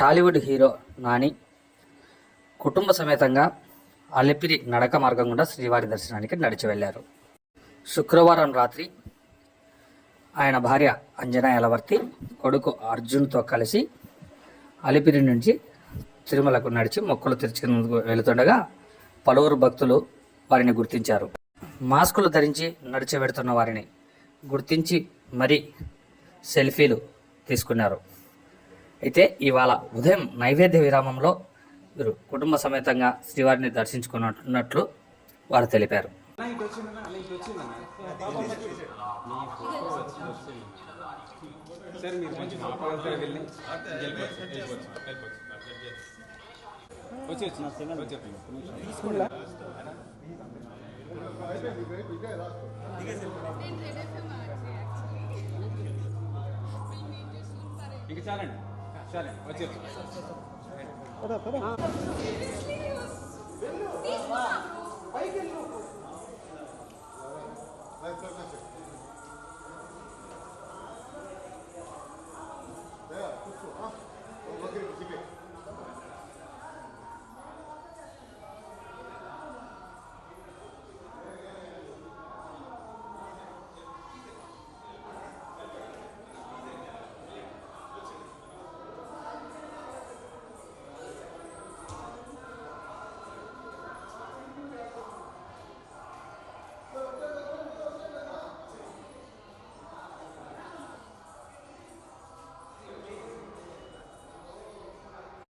Tollywood hero Nani కుటుంబ సమేతంగా అలిపిరి నడక మార్గం గుండా శ్రీవారి దర్శనానికి నడిచి వెళ్ళారు. శుక్రవారం రాత్రి ఆయన భార్య అంజనా యలవర్తి కొడుకు అర్జున్తో కలిసి అలిపిరి నుంచి తిరుమలకు నడిచి మొక్కలు తెరుచుకునేందుకు వెళుతుండగా పలువురు భక్తులు వారిని గుర్తించారు. మాస్కులు ధరించి నడిచి వెడుతున్న వారిని గుర్తించి మరీ సెల్ఫీలు తీసుకున్నారు. అయితే ఇవాళ ఉదయం నైవేద్య విరామంలో వీరు కుటుంబ సమేతంగా శ్రీవారిని దర్శించుకున్నట్లు వారు తెలిపారు. ఇంకా చాలండి. చాలండి